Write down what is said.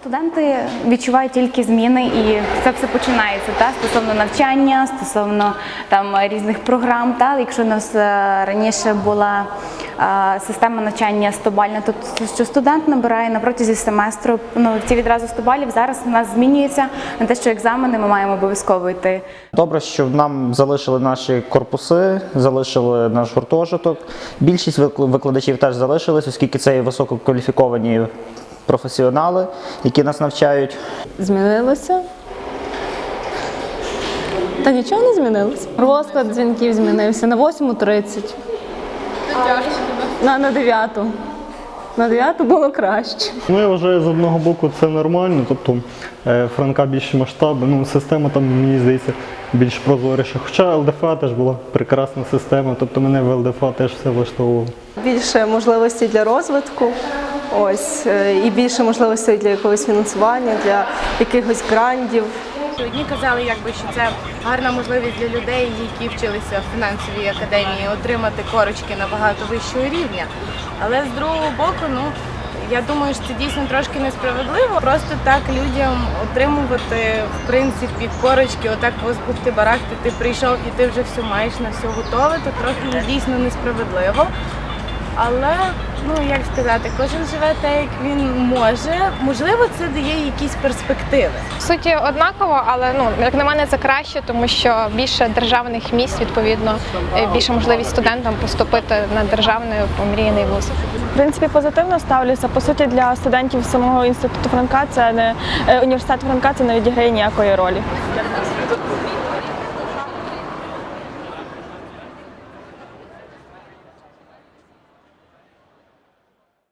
Студенти відчувають тільки зміни, і це все починається та стосовно навчання, стосовно там різних програм. Та якщо у нас е, раніше була е, система навчання 100 бальна, то що студент набирає на протязі семестру ну ці відразу 100 балів. Зараз у нас змінюється на те, що екзамени ми маємо обов'язково йти. Добре, що нам залишили наші корпуси, залишили наш гуртожиток. Більшість викладачів теж залишились, оскільки це є висококваліфіковані професіонали, які нас навчають. Змінилося? Та нічого не змінилося. Розклад дзвінків змінився на 8.30. На, на 9. На 9 було краще. Ну, я вважаю, з одного боку це нормально, тобто е, Франка більші масштаби, ну, система там, мені здається, більш прозоріша. Хоча ЛДФА теж була прекрасна система, тобто мене в ЛДФА теж все влаштовувало. більше можливостей для розвитку. Ось е, і більше можливостей для якогось фінансування, для якихось грантів. Одні казали, якби що це гарна можливість для людей, які вчилися в фінансовій академії, отримати корочки набагато вищого рівня. Але з другого боку, ну я думаю, що це дійсно трошки несправедливо. Просто так людям отримувати в принципі корочки, отак возбухти барахти, ти прийшов і ти вже все маєш на все готове, то трохи дійсно несправедливо. Але ну як сказати, кожен живе так, як він може. Можливо, це дає якісь перспективи. В суті однаково, але ну як на мене це краще, тому що більше державних місць, відповідно, е, більше можливість студентам поступити на державний помріяний вуз. В принципі, позитивно ставлюся. По суті, для студентів самого інституту Франка це не е, університет Франка це не відіграє ніякої ролі.